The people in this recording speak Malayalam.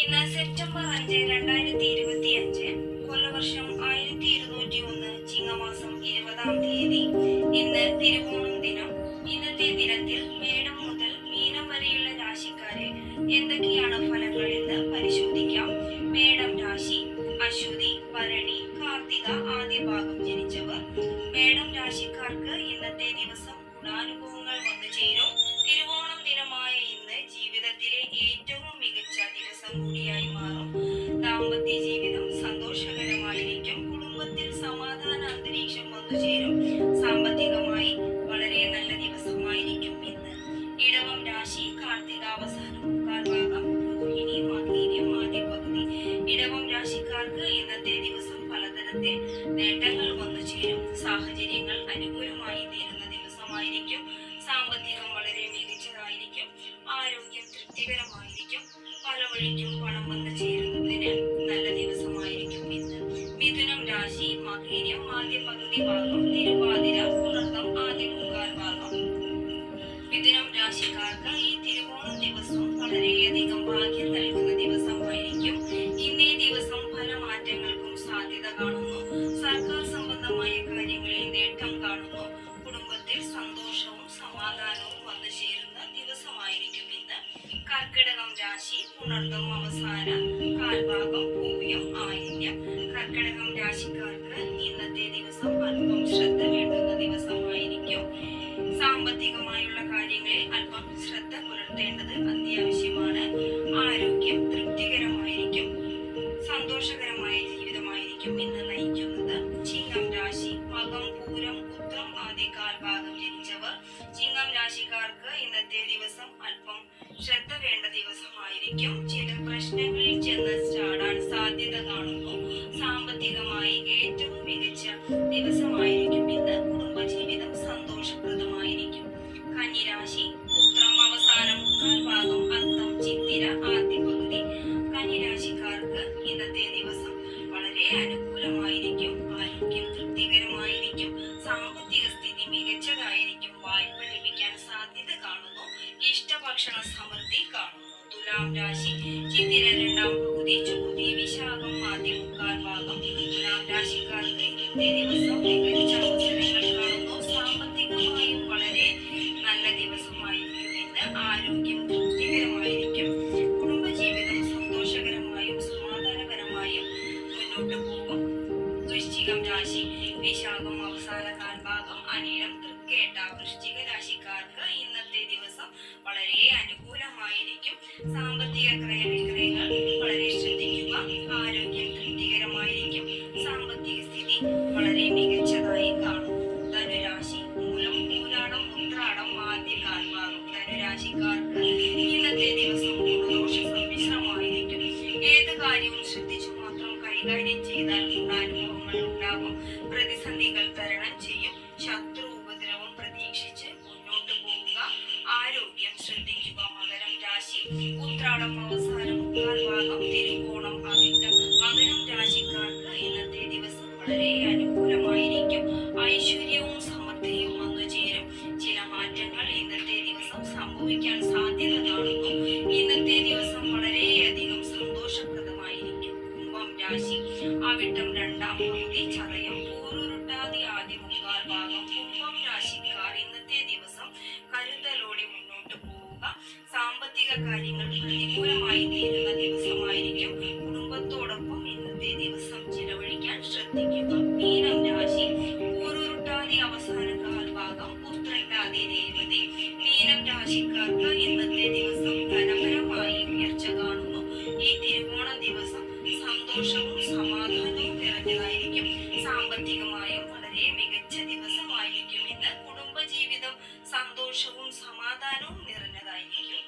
ഇന്ന് സെപ്റ്റംബർ അഞ്ച് രണ്ടായിരത്തി ഇരുപത്തി അഞ്ച് കൊല്ലവർഷം ആയിരത്തി ഇരുന്നൂറ്റി ഒന്ന് ചിങ്ങമാസം ഇരുപതാം തീയതി. ഇന്ന് തിരുവോണം ദിനം. ഇന്നത്തെ ദിനത്തിൽ മേടം മുതൽ മീനം വരെയുള്ള രാശിക്കാരെ എന്തൊക്കെയാണ് ഫലങ്ങൾ എന്ന് പരിശോധിക്കാം. മേടം രാശി അശ്വതി ഭരണി ഇടവം രാശി കാർത്തിക അവസാനം ഭാഗം രോഹിണി മകീര്യം ആദ്യ പകുതി ഇടവം രാശിക്കാർക്ക് ഇന്നത്തെ ദിവസം പലതരത്തിൽ നേട്ടങ്ങൾ വന്നു ചേരും. സാഹചര്യങ്ങൾ അനുകൂലമായി തീരുന്ന ദിവസമായിരിക്കും. സാമ്പത്തികം വളരെ മികച്ചതായിരിക്കും. ആരോഗ്യം തൃപ്തികരമായിരിക്കും. പല വഴിക്കും പണം പുണർന്നം അവസാന കാൽഭാഗം ഭൂമിയും ആയില്യ. കർക്കിടകം രാശിക്കാർക്ക് ഇന്നത്തെ ദിവസം അല്പം ശ്രദ്ധ വേണ്ടുന്ന ദിവസമായിരിക്കും. സാമ്പത്തികമായുള്ള കാര്യങ്ങളിൽ അല്പം ശ്രദ്ധ പുലർത്തേണ്ടത് അത്യാവശ്യമാണ്. ആരോഗ്യം തൃപ്തികരമായിരിക്കും. സന്തോഷകരമായ ജീവിതമായിരിക്കും ഇന്ന് നയിക്കുന്നത്. ചിങ്ങം രാശി മകം പൂരം ഉത്രം ആദ്യ കാൽഭാഗം ജനിച്ചവർ ചിങ്ങം രാശിക്കാർക്ക് ഇന്നത്തെ ദിവസം അല്പം വേണ്ട ദിവസമായിരിക്കും. ചില പ്രശ്നങ്ങളിൽ ചെന്ന് ചാടാൻ സാധ്യത കാണുന്നു സാമ്പത്തികമായി ഏറ്റവും മികച്ച ദിവസമായിരിക്കും ഇന്ന്. കുടുംബജീവിതം സന്തോഷപ്രദമായിരിക്കും. കന്നിരാശി ഉത്രം അവസാനം മുക്കാൽ ഭാഗം അത്തം ചിത്തിര ആദ്യ പകുതി. കന്നിരാശിക്കാർക്ക് ഇന്നത്തെ ദിവസം വളരെ അനുകൂലമായിരിക്കും. ആരോഗ്യം തൃപ്തികരമായിരിക്കും. സാമ്പത്തിക സ്ഥിതി മികച്ചതായിരിക്കും. വായ്പ ലഭിക്കാൻ സാധ്യത കാണുന്നു. ഇഷ്ടഭക്ഷണ സമൃദ്ധി കാണുന്നു. തുലാം രാശി ചിത്തിര രണ്ടാം പകുതി ചോതി വിശാഖം ആദ്യ മുക്കാൽ ഭാഗം തുലാം രാശിക്കാർക്ക് ഇന്നത്തെ ദിവസം മികച്ച അവസരങ്ങൾ കാണുന്നു സാമ്പത്തികമായും വളരെ നല്ല ദിവസമായിരിക്കും ഇന്ന് ആരോഗ്യം തൃപ്തികരമായിരിക്കും കുടുംബജീവിതം സന്തോഷകരമായും സമാധാനപരമായും മുന്നോട്ട് പോകും വൃശ്ചികം രാശി വിശാഖം അവസാന കാൽഭാഗം അനിഴം തൃക്കേട്ട വൃശ്ചിക രാശിക്കാർക്ക് ഇന്നത്തെ ദിവസം വളരെ അനുകൂലമായിരിക്കും സാമ്പത്തിക ക്രയവിക്രയങ്ങൾ വളരെ ശ്രദ്ധിക്കുക. ആരോഗ്യം തൃപ്തികരമായിരിക്കും. സാമ്പത്തിക സ്ഥിതി വളരെ മികച്ചതായി കാണും. ധനുരാശി മൂലം മൂലാടം ഉത്രാടം ആദ്യ കാൽമാറും ധനുരാശിക്കാർക്ക് ഇന്നത്തെ ദിവസം ഗുണദോഷ സമ്മിശ്രമായിരിക്കും. ഏത് കാര്യവും ശ്രദ്ധിച്ചു മാത്രം കൈകാര്യം ചെയ്താൽ ഉത്രാടം അവസാനം മുക്കാൽ ഭാഗം തിരുവോണം അവിട്ടം മകരം രാശിക്കാർക്ക് വളരെ അനുകൂലമായിരിക്കും. ഐശ്വര്യവും സമൃദ്ധിയും വന്നു ചേരും. ചില മാറ്റങ്ങൾ ഇന്നത്തെ ദിവസം സംഭവിക്കാൻ സാധ്യത കാണുന്നു ഇന്നത്തെ ദിവസം വളരെയധികം സന്തോഷപ്രദമായിരിക്കും. കുംഭം രാശി അവിട്ടം രണ്ടാം പകുതി ചതയം പൂറുരുട്ടാതി ആദ്യ മുക്കാൽ ഭാഗം കുംഭം രാശിക്കാർ ഇന്നത്തെ ദിവസം കരുതലോടെ മുന്നോട്ട് പോവുക. സാമ്പത്തിക കാര്യങ്ങൾ ശ്രദ്ധിക്കുക. മീനം രാശി പൂറുരുട്ടാതി അവസാന കാൽഭാഗം ഉത്രട്ടാതി രേവതി. മീനം രാശിക്കാർക്ക് ഇന്നത്തെ ദിവസം ധനപരമായി ഉയർച്ച കാണുന്നു. ഈ തിരുവോണ ദിവസം സന്തോഷവും സമാധാനവും നിറഞ്ഞതായിരിക്കും. സാമ്പത്തികമായും വളരെ മികച്ച ദിവസമായിരിക്കും. ഇന്ന് കുടുംബജീവിതം സന്തോഷവും സമാധാനവും നിറഞ്ഞതായിരിക്കും.